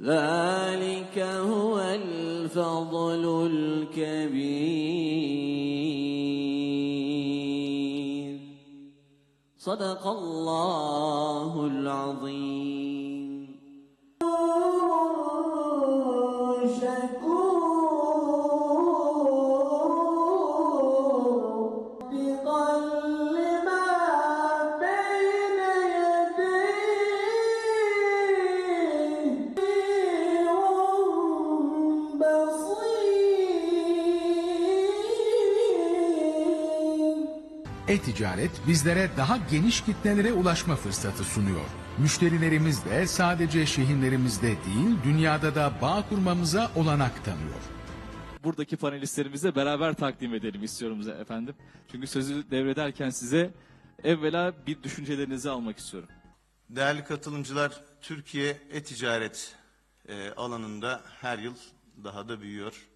ذلك هو الفضل الكبير. صدق الله العظيم. شكور E-ticaret bizlere daha geniş kitlelere ulaşma fırsatı sunuyor. Müşterilerimiz de sadece şehirlerimizde değil, dünyada da bağ kurmamıza olanak tanıyor. buradaki panelistlerimize beraber takdim edelim istiyorum efendim. Çünkü sözü devrederken size evvela bir düşüncelerinizi almak istiyorum. Değerli katılımcılar, Türkiye e-ticaret e, alanında her yıl daha da büyüyor.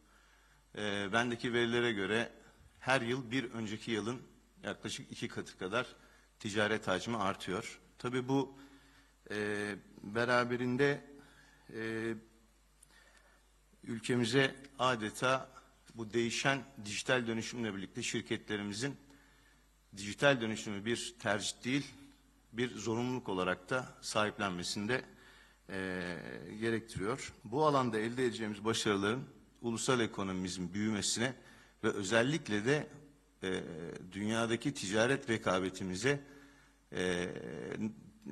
E, bendeki verilere göre her yıl bir önceki yılın yaklaşık iki katı kadar ticaret hacmi artıyor. Tabii bu e, beraberinde e, ülkemize adeta bu değişen dijital dönüşümle birlikte şirketlerimizin dijital dönüşümü bir tercih değil, bir zorunluluk olarak da sahiplenmesinde eee, gerektiriyor. Bu alanda elde edeceğimiz başarıların ulusal ekonomimizin büyümesine ve özellikle de eee, dünyadaki ticaret rekabetimize eee,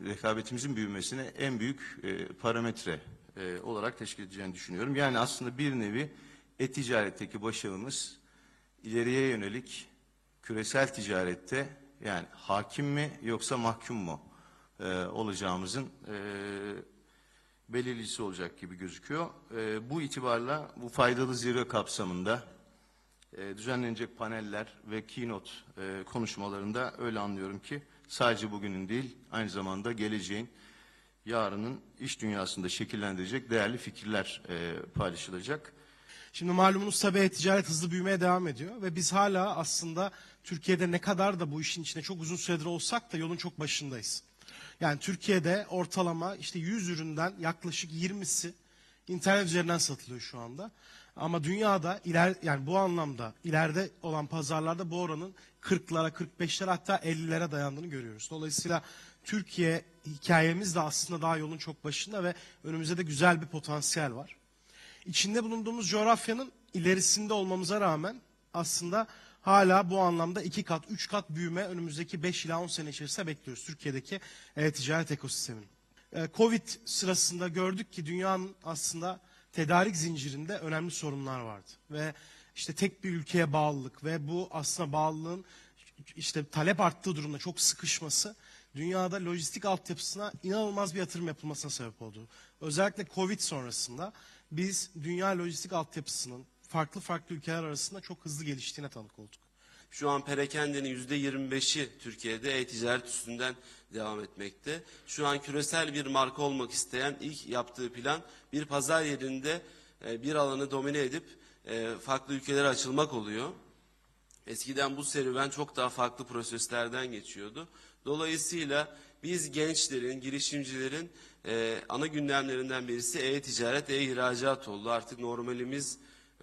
rekabetimizin büyümesine en büyük eee, parametre olarak teşkil edeceğini düşünüyorum. Yani aslında bir nevi e-ticaretteki başarımız ileriye yönelik küresel ticarette yani hakim mi yoksa mahkum mu e, olacağımızın e, belirleyicisi olacak gibi gözüküyor. E, bu itibarla bu faydalı zirve kapsamında e, düzenlenecek paneller ve keynote e, konuşmalarında öyle anlıyorum ki sadece bugünün değil aynı zamanda geleceğin yarının iş dünyasında şekillendirecek değerli fikirler e, paylaşılacak. Şimdi malumunuz tabii ticaret hızlı büyümeye devam ediyor ve biz hala aslında Türkiye'de ne kadar da bu işin içinde çok uzun süredir olsak da yolun çok başındayız. Yani Türkiye'de ortalama işte 100 üründen yaklaşık 20'si internet üzerinden satılıyor şu anda. Ama dünyada iler yani bu anlamda ileride olan pazarlarda bu oranın 40'lara, 45'lere hatta 50'lere dayandığını görüyoruz. Dolayısıyla Türkiye hikayemiz de aslında daha yolun çok başında ve önümüzde de güzel bir potansiyel var. İçinde bulunduğumuz coğrafyanın ilerisinde olmamıza rağmen aslında hala bu anlamda iki kat, üç kat büyüme önümüzdeki 5 ila 10 sene içerisinde bekliyoruz Türkiye'deki e, ticaret ekosisteminin. E, Covid sırasında gördük ki dünyanın aslında tedarik zincirinde önemli sorunlar vardı. Ve işte tek bir ülkeye bağlılık ve bu aslında bağlılığın işte talep arttığı durumda çok sıkışması dünyada lojistik altyapısına inanılmaz bir yatırım yapılmasına sebep oldu. Özellikle Covid sonrasında biz dünya lojistik altyapısının farklı farklı ülkeler arasında çok hızlı geliştiğine tanık olduk. Şu an perakendinin yüzde 25'i Türkiye'de e-ticaret üstünden devam etmekte. Şu an küresel bir marka olmak isteyen ilk yaptığı plan bir pazar yerinde e, bir alanı domine edip e, farklı ülkelere açılmak oluyor. Eskiden bu serüven çok daha farklı proseslerden geçiyordu. Dolayısıyla biz gençlerin, girişimcilerin e, ana gündemlerinden birisi e-ticaret, e-ihracat oldu. Artık normalimiz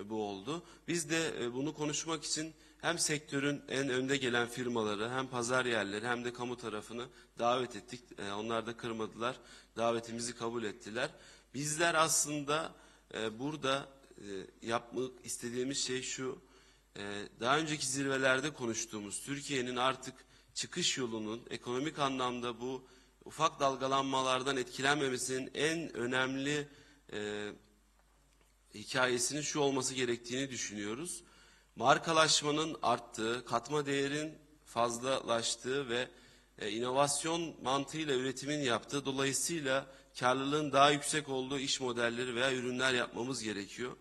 bu oldu. Biz de e, bunu konuşmak için hem sektörün en önde gelen firmaları, hem pazar yerleri, hem de kamu tarafını davet ettik. E, onlar da kırmadılar, davetimizi kabul ettiler. Bizler aslında e, burada e, yapmak istediğimiz şey şu, daha önceki zirvelerde konuştuğumuz Türkiye'nin artık çıkış yolunun ekonomik anlamda bu ufak dalgalanmalardan etkilenmemesinin en önemli e, hikayesinin şu olması gerektiğini düşünüyoruz. Markalaşmanın arttığı, katma değerin fazlalaştığı ve e, inovasyon mantığıyla üretimin yaptığı, dolayısıyla karlılığın daha yüksek olduğu iş modelleri veya ürünler yapmamız gerekiyor.